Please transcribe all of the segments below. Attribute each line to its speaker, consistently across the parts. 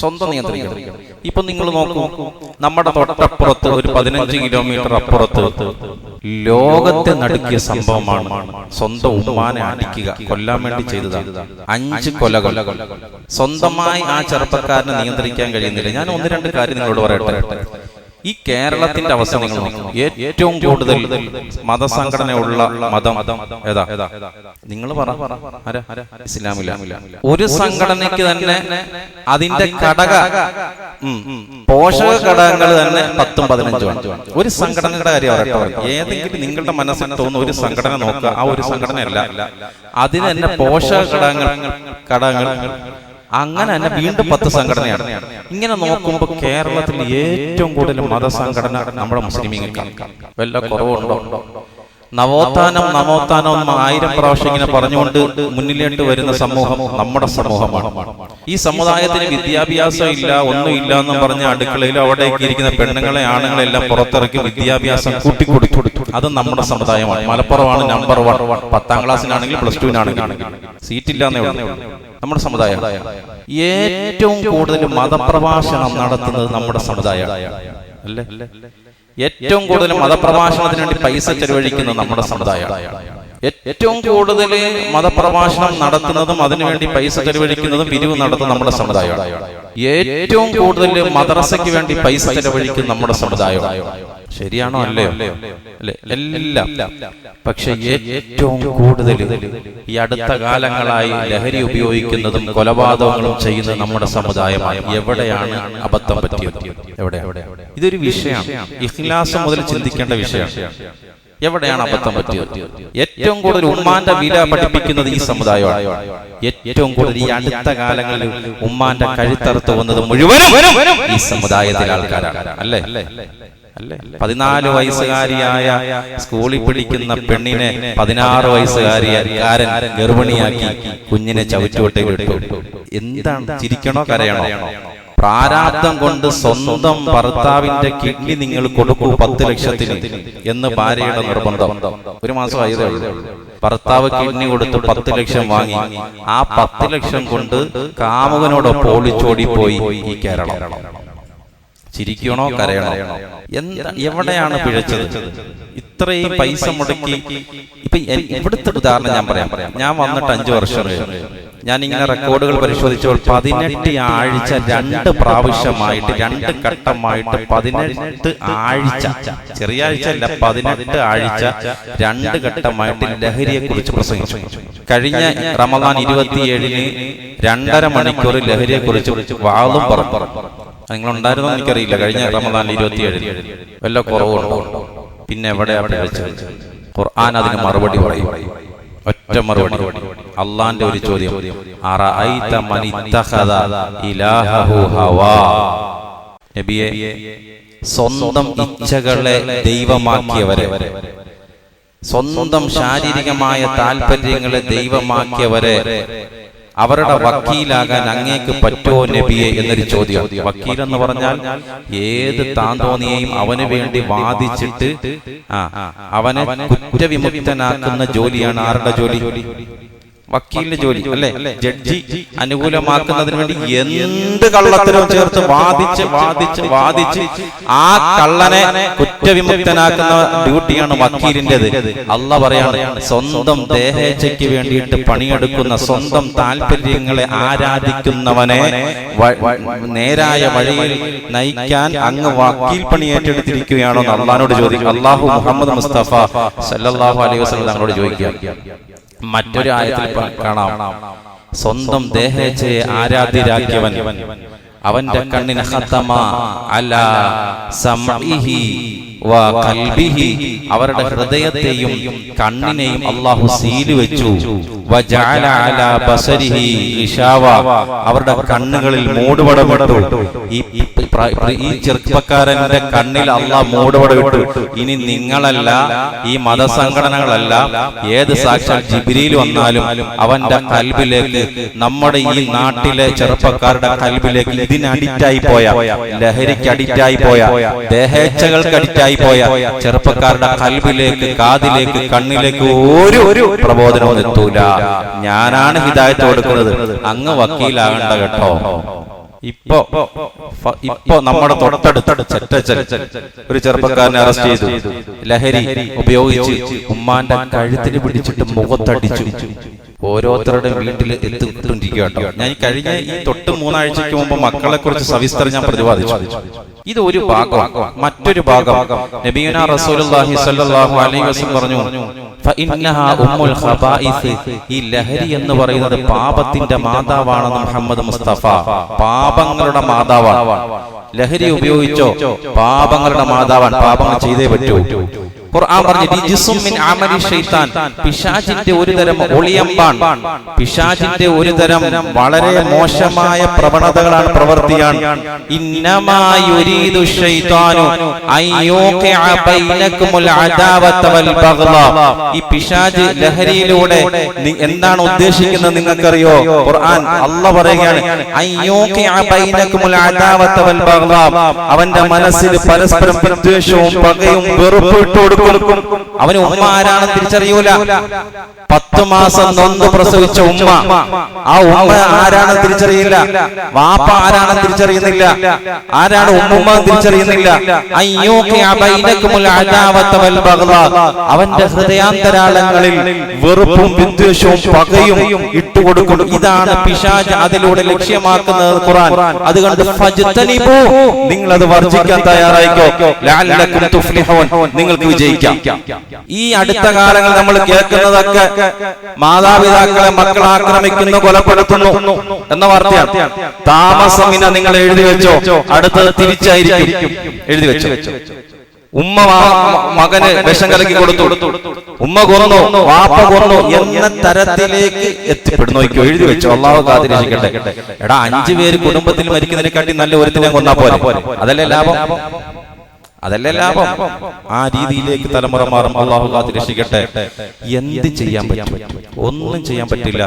Speaker 1: സ്വന്തം നിയന്ത്രിക്കണം ഇപ്പൊ നിങ്ങൾ നോക്കൂ നമ്മുടെ തൊട്ടപ്പുറത്ത് ഒരു പതിനഞ്ച് കിലോമീറ്റർ അപ്പുറത്ത് ലോകത്തെ നടുക്കിയ സംഭവമാണ് സ്വന്തം ഉമ്മാനെ അടിക്കുക കൊല്ലാൻ വേണ്ടി ചെയ്തതാണ് അഞ്ച് കൊലകൾ. സ്വന്തമായി ആ ചെറുപ്പക്കാരനെ നിയന്ത്രിക്കാൻ കഴിയുന്നില്ല. ഞാൻ ഒന്ന് രണ്ട് കാര്യം നിങ്ങളോട് പറയട്ടെ. ഈ കേരളത്തിന്റെ അവസ്ഥ നിങ്ങൾ ഏറ്റവും കൂടുതൽ മതസംഘടനയുള്ള മതം ഏതാ? നിങ്ങൾ പറ? ഇസ്ലാമില്ല ഒരു സംഘടനയ്ക്ക് തന്നെ അതിന്റെ ഘടക പോഷക ഘടകങ്ങൾ തന്നെ പത്തും പതിനഞ്ചും ഒരു സംഘടനയുടെ കാര്യം പറയട്ടെ ഏതെങ്കിലും നിങ്ങളുടെ മനസ്സിൽ തോന്നുന്ന ഒരു സംഘടന നോക്കുക. ആ ഒരു സംഘടനയല്ല. അതിന് തന്നെ പോഷക ഘടകങ്ങൾ ഘടകങ്ങൾ അങ്ങനെ തന്നെ വീണ്ടും പത്ത് സംഘടനയാണ്. ഇങ്ങനെ നോക്കുമ്പോൾ കേരളത്തിൽ ഏറ്റവും കൂടുതൽ മതസംഘടന നമ്മുടെ മുസ്ലിമീങ്ങൾക്കാണ് വല്ല കുറവുണ്ടോ? നവോത്ഥാനം നവോത്ഥാനം ആയിരം പ്രാവശ്യം ഇങ്ങനെ പറഞ്ഞുകൊണ്ട് മുന്നിലേട്ട് വരുന്ന സമൂഹം നമ്മുടെ സമൂഹമാണ്. ഈ സമുദായത്തിന് വിദ്യാഭ്യാസം ഇല്ല ഒന്നും ഇല്ല എന്ന് പറഞ്ഞ അടുക്കളയിലും അവിടേക്ക് ഇരിക്കുന്ന പെണ്ണുങ്ങളെ ആണുങ്ങളെല്ലാം പുറത്തിറക്കി വിദ്യാഭ്യാസം കൂട്ടിക്കൊടുത്തു. അത് നമ്മുടെ സമുദായമാണ്. മലപ്പുറമാണ് നമ്പർ വൺ പത്താം ക്ലാസ്സിനാണെങ്കിൽ പ്ലസ് ടുവിനാണെങ്കിൽ സീറ്റ് ഇല്ലാന്നേ ഉള്ളൂ. നമ്മുടെ സമുദായം. ഏറ്റവും കൂടുതൽ മതപ്രഭാഷണം നടത്തുന്നത് നമ്മുടെ സമുദായമാണ് അല്ലേ? ഏറ്റവും കൂടുതൽ മതപ്രഭാഷണത്തിന് വേണ്ടി പൈസ ചെലവഴിക്കുന്നത് നമ്മുടെ സമുദായമാണ് ഏറ്റവും കൂടുതൽ മതപ്രഭാഷണം നടത്തുന്നതും അതിനുവേണ്ടി പൈസ ചെലവഴിക്കുന്നതും പിരിവ് നടത്തുന്ന നമ്മുടെ സമുദായമാണ്. ഏറ്റവും കൂടുതൽ മദ്രസയ്ക്ക് വേണ്ടി പൈസ ചെലവഴിക്കുന്ന നമ്മുടെ സമുദായമാണ്. ശരിയാണോ അല്ലയോ? അല്ലെ? എല്ലാം. പക്ഷെ ഏറ്റവും കൂടുതൽ ഈ അടുത്ത കാലങ്ങളായി ലഹരി ഉപയോഗിക്കുന്നതും കൊലപാതകങ്ങളും ചെയ്യുന്ന നമ്മുടെ സമുദായമായി എവിടെയാണ് അബദ്ധം പറ്റിയത്? എവിടെ ഇതൊരു വിഷയമാണ് ഇഖ്ലാസ് മുതൽ ചിന്തിക്കേണ്ട വിഷയമാണ് എവിടെയാണ് അബദ്ധം പറ്റിയത്? ഏറ്റവും കൂടുതൽ ഉമ്മാന്റെ വില പഠിപ്പിക്കുന്നത് ഈ സമുദായമാണ്. ഏറ്റവും കൂടുതൽ ഈ അടുത്ത കാലങ്ങളിൽ ഉമ്മാന്റെ കഴുത്തറുത്ത് വന്നത് മുഴുവനും ഈ സമുദായത്തിലെ ആൾക്കാരാണ് അല്ലേ? അല്ലേ? പതിനാല് വയസ്സുകാരിയായ സ്കൂളിൽ പിടിക്കുന്ന പെണ്ണിനെ പതിനാറ് വയസ്സുകാരിയാരൻ ഗർഭിണിയാക്കി കുഞ്ഞിനെ ചവിച്ചുവിട്ട് ഇട്ടു. എന്താണ്? ചിരിക്കണോ കരയണോ? പ്രാരാബ്ദം കൊണ്ട് സ്വന്തം ഭർത്താവിന്റെ കിഡ്നി നിങ്ങൾ കൊടുക്കൂ പത്ത് ലക്ഷത്തിന് എന്ന് ഭാര്യയുടെ നിർബന്ധം. ഒരു മാസം ആയതേ ഭർത്താവ് കിഡ്നി കൊടുത്ത് പത്ത് ലക്ഷം വാങ്ങി. ആ പത്ത് ലക്ഷം കൊണ്ട് കാമുകനോടൊപ്പം പോളിച്ചോടി പോയി ഈ കേരളം. ചിരിക്കണോ കരയണോ? എന്താ എവിടെയാണ് പിഴച്ചത്? ഇത്രയും പൈസ മുടക്കി ഇപ്പൊ ഇവിടുത്തെ ഉദാഹരണം ഞാൻ പറയാം. ഞാൻ വന്നിട്ട് അഞ്ചു വർഷം. ഞാൻ ഇങ്ങനെ റെക്കോർഡുകൾ പരിശോധിച്ചപ്പോൾ പതിനെട്ട് ആഴ്ച രണ്ട് പ്രാവശ്യമായിട്ട് രണ്ട് ഘട്ടമായിട്ട് പതിനെട്ട് ആഴ്ച. ചെറിയ ആഴ്ച അല്ല പതിനെട്ട് ആഴ്ച രണ്ട് ഘട്ടമായിട്ട് ലഹരിയെ കുറിച്ച് പ്രസംഗിച്ചു. കഴിഞ്ഞ റമദാൻ ഇരുപത്തിയേഴിന് രണ്ടര മണിക്കൂർ ലഹരിയെ കുറിച്ച് വാളും പറഞ്ഞു നിങ്ങൾ ഉണ്ടായിരുന്നോ എനിക്കറിയില്ല. കഴിഞ്ഞ റമദാനിൽ ഇരുപത്തി ഏഴ് വല്ല കുറവുണ്ടോ? പിന്നെ എവിടെയാ പിഴച്ചത് ഖുർആൻ അതിന് മറുപടി പറയും. ഒറ്റ മറുപടി. അള്ളാന്റെ ഒരു ചോദ്യം. നബിയെ സ്വന്തം ഇച്ഛകളെ ദൈവമാക്കിയവരെ. സ്വന്തം ശാരീരികമായ താല്പര്യങ്ങളെ ദൈവമാക്കിയവരെ. അവരുടെ വക്കീലാകാൻ അങ്ങേക്ക് പറ്റോ നബിയെ എന്നൊരു ചോദ്യം. വക്കീൽ എന്ന് പറഞ്ഞാൽ ഏത് താന്തോന്നിയെയും അവന് വേണ്ടി വാദിച്ചിട്ട് ആ അവനെ കുറ്റവിമുക്തനാക്കുന്ന ജോലിയാണ് ആരുടെ ജോലി? വക്കീലിന്റെ ജോലി അല്ലെ? ജഡ്ജി അനുകൂലമാക്കുന്നതിന് വേണ്ടി എന്ത് കള്ളത്തിനും ചേർത്ത് വാദിച്ച് വാദിച്ച് വാദിച്ച് ആ കള്ളനെ കുറ്റവിമുക്തനാക്കുന്ന ഡ്യൂട്ടിയാണ് വക്കീലിന്റെ അല്ല പറയാണ് സ്വന്തം ദേഹേച്ഛയ്ക്ക് വേണ്ടിയിട്ട് പണിയെടുക്കുന്ന സ്വന്തം താല്പര്യങ്ങളെ ആരാധിക്കുന്നവനെ നേരായ വഴിയിൽ നയിക്കാൻ അങ്ങ് വക്കീൽ പണി ഏറ്റെടുത്തിരിക്കുകയാണോ എന്ന് അള്ളഹാനോട് ചോദിക്കും. അള്ളാഹു മുഹമ്മദ് മുസ്തഫ സല്ലാഹു അലൈഹി വസല്ലം തങ്ങളോട് ചോദിക്കുക മറ്റൊരു ആയത്തിൽ കാണാം. സ്വന്തം ദേഹേച്ഛയെ ആരാധ്യരാക്കിയവൻ അവന്റെ കണ്ണിന് അല സമഇഹി കൽബിഹി. അവരുടെ ഹൃദയത്തെയും കണ്ണിനെയും അള്ളാഹു സീൽ വെച്ചു. ബസരിഹി ഇഷാവ. അവരുടെ കണ്ണുകളിൽ മൂടുപടമിട്ടു. ഈ ഈ ചെറുപ്പക്കാരന്റെ കണ്ണിൽ അല്ല മൂടുപട വിട്ടു ഇനി നിങ്ങളല്ല ഈ മതസംഘടനകളല്ല ഏത് സാക്ഷാൽ ജിബിരിയിൽ വന്നാലും അവന്റെ കൽബിലേക്ക് നമ്മുടെ ഈ നാട്ടിലെ ചെറുപ്പക്കാരുടെ കൽബിലേക്ക് ഇതിന് അഡിക്റ്റായി പോയ ലഹരിക്ക് അഡിക്റ്റായി പോയ ദേഹേച്ഛകൾക്ക് അഡിക്റ്റായി പോയ ചെറുപ്പക്കാരുടെ കൽബിലേക്ക് കാതിലേക്ക് കണ്ണിലേക്ക് ഒരു ഒരു പ്രബോധനവും എത്തൂല. ഞാനാണ് ഹിദായത്ത് കൊടുക്കുന്നത്. അങ്ങ് വക്കീലാകണ്ട കേട്ടോ. ഇപ്പൊ ഇപ്പോ നമ്മുടെ തൊട്ടടുത്ത് ചെറ്റച്ചൽ ഒരു ചെറുപ്പക്കാരനെ അറസ്റ്റ് ചെയ്തു. ലഹരി ഉപയോഗിച്ച് ഉമ്മാന്റെ കഴുത്തിന് പിടിച്ചിട്ട് മുഖത്തടിച്ചു. ഓരോരുത്തരുടെ വീട്ടിൽ എത്തിക്കൊണ്ടിരിക്കുക കേട്ടോ. ഞാൻ കഴിഞ്ഞ ഈ തൊട്ട് മൂന്നാഴ്ചക്ക് മുമ്പ് മക്കളെ കുറിച്ച് സവിസ്തരം ഞാൻ പ്രതിപാദിച്ചു. ഇത് ഒരു ഭാഗം മറ്റൊരു ഭാഗം നബീന റസൂലുള്ളാഹി സ്വല്ലല്ലാഹു അലൈഹി വസല്ലം പറഞ്ഞു ഉമ്മുൽ ഖബായിസ് ഈ ലഹരി എന്ന് പറയുന്നത് പാപത്തിന്റെ മാതാവാണെന്ന് മുഹമ്മദ് മുസ്തഫ. പാപങ്ങളുടെ മാതാവാണ്. ലഹരി ഉപയോഗിച്ചോ? പാപങ്ങളുടെ മാതാവാൻ പാപങ്ങൾ ചെയ്തേ പറ്റൂ. ഖുർആൻ പറഞ്ഞു "റിജ്സും മിൻ അമലി ശൈത്താൻ. പിശാചിന്റെ ഒരു തരം ഒളിയമ്പാൻ പിശാചിന്റെ ഒരു തരം വളരെ മോശമായ പ്രവണതകളാണ് പ്രവർത്തിയാണ്. ഇന്നമാ യുരീദു ശൈത്താനു അൻ യൂഖിഅ ബൈനകുമുൽ അദാവത വൽ ബഗ്ള. ഈ പിശാച് ലഹരിയിലൂടെ എന്താണ് ഉദ്ദേശിക്കുന്നത് നിങ്ങൾക്കറിയോ? ഖുർആൻ അല്ലാഹ് പറയുകയാണ്. അൻ യൂഖിഅ ബൈനകുമുൽ അദാവത വൽ ബഗ്ള. അവന്റെ മനസ്സിൽ പരസ്പരം വിദ്വേഷവും പകയും വെറുപ്പും ഇട്ട് കൊടുക്കും അവന് ഉമ്മ ആരാണെന്ന് തിരിച്ചറിയൂല. പത്ത് മാസം നൊന്ന് പ്രസവിച്ച ഉമ്മ. ആ ഉമ്മ ആരാണെന്ന് തിരിച്ചറിയില്ല. വാപ്പ ആരാണെന്ന് തിരിച്ചറിയുന്നില്ല. ആരാണ് ഉമ്മുമ്മ തിരിച്ചറിയുന്നില്ല. അവന്റെ ഹൃദയാന്തരാളങ്ങളിൽ വെറുപ്പും വിദ്വേഷവും പകയും ഇട്ടുകൊടുക്കും ഇതാണ് പിശാജ് അതിലൂടെ ലക്ഷ്യമാക്കുന്നത് ഖുറാൻ അതുകൊണ്ട് ഫജ്തനിബൂ നിങ്ങൾ അത് വർജിക്കാൻ തയ്യാറായിക്കോ. നിങ്ങൾക്ക് വിജയിക്കാം ഈ അടുത്ത കാലങ്ങൾ നമ്മൾ കേൾക്കുന്നതൊക്കെ മാതാപിതാക്കളെ മക്കൾ ആക്രമിക്കുന്നു കൊലപ്പെടുത്തുന്നു എന്ന വാർത്തയാണ്. താമസം ഇന്ന നിങ്ങൾ എഴുതി വെച്ചോ? അടുത്തത് തിരിച്ചായിരിക്കും. എഴുതി വെച്ചു? ഉമ്മ മകന് വിഷം കലക്കി കൊടുത്തു. ഉമ്മ കുറന്നു വാപ്പ കുറന്നു എന്ന തരത്തിലേക്ക് എത്തിപ്പെടുന്നു. എഴുതി വെച്ചു? അള്ളാഹു കാത്തിരിക്കട്ടെ. എടാ അഞ്ചു പേര് കുടുംബത്തിൽ മരിക്കുന്നതിനെക്കാട്ടി നല്ല ഒരുത്തിനെ കൊന്നാ പോലെ അതല്ലേ ലാഭം? അതല്ലേ ലാഭം? ആ രീതിയിലേക്ക് തലമുറ മാറും അള്ളാഹു കാത്ത് രക്ഷിക്കട്ടെ എന്ത് ചെയ്യാൻ പറ്റും? ഒന്നും ചെയ്യാൻ പറ്റില്ല.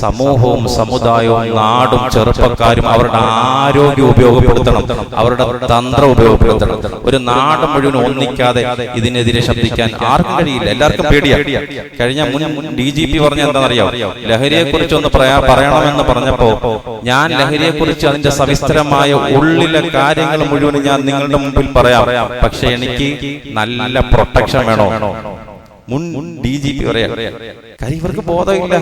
Speaker 1: സമൂഹവും സമുദായവും നാടും ചെറുപ്പക്കാരും അവരുടെ ആരോഗ്യം ഉപയോഗപ്പെടുത്തണം. അവരുടെ തന്ത്രം ഉപയോഗപ്പെടുത്തണം. ഒരു നാട് മുഴുവൻ ഒന്നിക്കാതെ ഇതിനെതിരെ ശബ്ദിക്കാൻ ആർക്കും കഴിയില്ല. എല്ലാവർക്കും പേടിയാണ് കഴിഞ്ഞ മുൻ ഡി ജി പി പറഞ്ഞ എന്താണെന്നറിയാം ലഹരിയെ കുറിച്ച് ഒന്ന് പറയാ പറയണമെന്ന് പറഞ്ഞപ്പോ ഞാൻ ലഹരിയെ കുറിച്ച് അതിന്റെ സവിസ്തരമായ ഉള്ളിലെ കാര്യങ്ങൾ മുഴുവൻ ഞാൻ നിങ്ങളുടെ മുമ്പിൽ പറയാം. പക്ഷെ എനിക്ക് നല്ല പ്രൊട്ടക്ഷൻ വേണോ? മുൻ ഡി ജി പി പറയാം കാര്യം ഇവർക്ക് ബോധമില്ല.